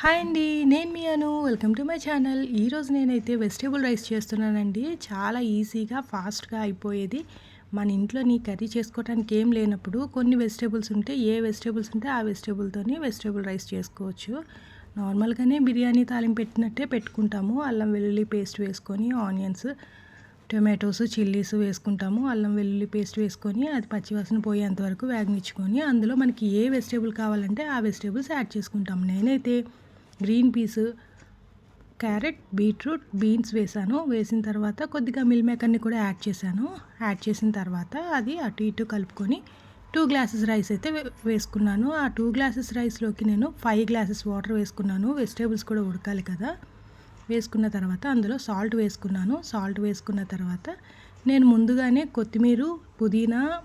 Hi అండి నేను మీ Anu. Welcome to my channel. ఈరోజు నేనైతే వెజిటేబుల్ రైస్ చేస్తున్నానండి. చాలా ఈజీగా ఫాస్ట్గా అయిపోయేది. మన ఇంట్లో నీ కర్రీ చేసుకోవడానికి ఏం లేనప్పుడు కొన్ని వెజిటేబుల్స్ ఉంటే ఏ వెజిటేబుల్స్ ఉంటే ఆ వెజిటేబుల్తోనే వెజిటేబుల్ రైస్ చేసుకోవచ్చు. నార్మల్గానే బిర్యానీ తాలింపు పెట్టినట్టే పెట్టుకుంటాము. అల్లం వెల్లుల్లి పేస్ట్ వేసుకొని ఆనియన్స్ టొమాటోస్ చిల్లీస్ వేసుకుంటాము. అల్లం వెల్లుల్లి పేస్ట్ వేసుకొని అది పచ్చివాసన పోయేంత వరకు వేగనిచ్చుకొని అందులో మనకి ఏ వెజిటేబుల్ కావాలంటే ఆ వెజిటేబుల్స్ యాడ్ చేసుకుంటాము. నేనైతే green peas carrot beetroot beans వేసాను వేసిన తర్వాత కొద్దిగా మిల్ మేకర్ని కూడా యాడ్ చేశాను. యాడ్ చేసిన తర్వాత అది అటు ఇటు కలుపుకొని టూ గ్లాసెస్ రైస్ అయితే వేసుకున్నాను. ఆ టూ గ్లాసెస్ రైస్లోకి నేను ఫైవ్ గ్లాసెస్ వాటర్ వేసుకున్నాను. వెజిటేబుల్స్ కూడా ఉడకాలి కదా. వేసుకున్న తర్వాత అందులో సాల్ట్ వేసుకున్నాను. సాల్ట్ వేసుకున్న తర్వాత నేను ముందుగానే కొత్తిమీర పుదీనా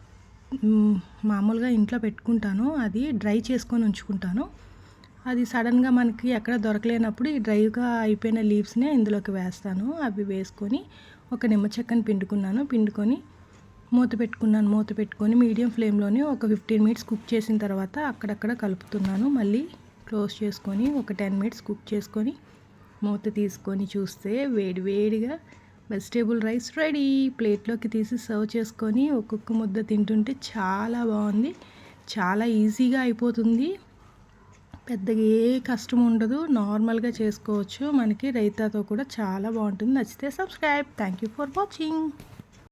మామూలుగా ఇంట్లో పెట్టుకుంటాను. అది డ్రై చేసుకొని ఉంచుకుంటాను. అది సడన్గా మనకి ఎక్కడ దొరకలేనప్పుడు ఈ డ్రైగా అయిపోయిన లీవ్స్నే ఇందులోకి వేస్తాను. అవి వేసుకొని ఒక నిమ్మ చెక్కని పిండుకున్నాను. పిండుకొని మూత పెట్టుకున్నాను. మూత పెట్టుకొని మీడియం ఫ్లేమ్లోనే ఒక ఫిఫ్టీన్ మినిట్స్ కుక్ చేసిన తర్వాత అక్కడక్కడ కలుపుతున్నాను. మళ్ళీ క్లోజ్ చేసుకొని ఒక టెన్ మినిట్స్ కుక్ చేసుకొని మూత తీసుకొని చూస్తే వేడి వేడిగా వెజిటేబుల్ రైస్ రెడీ. ప్లేట్లోకి తీసి సర్వ్ చేసుకొని ఒక్కొక్క ముద్ద తింటుంటే చాలా బాగుంది. చాలా ఈజీగా అయిపోతుంది. పెద్దగా ఏ కష్టం ఉండదు. నార్మల్గా చేసుకోవచ్చు. మనకి రైతాతో కూడా చాలా బాగుంటుంది. నచ్చితే subscribe. Thank you for watching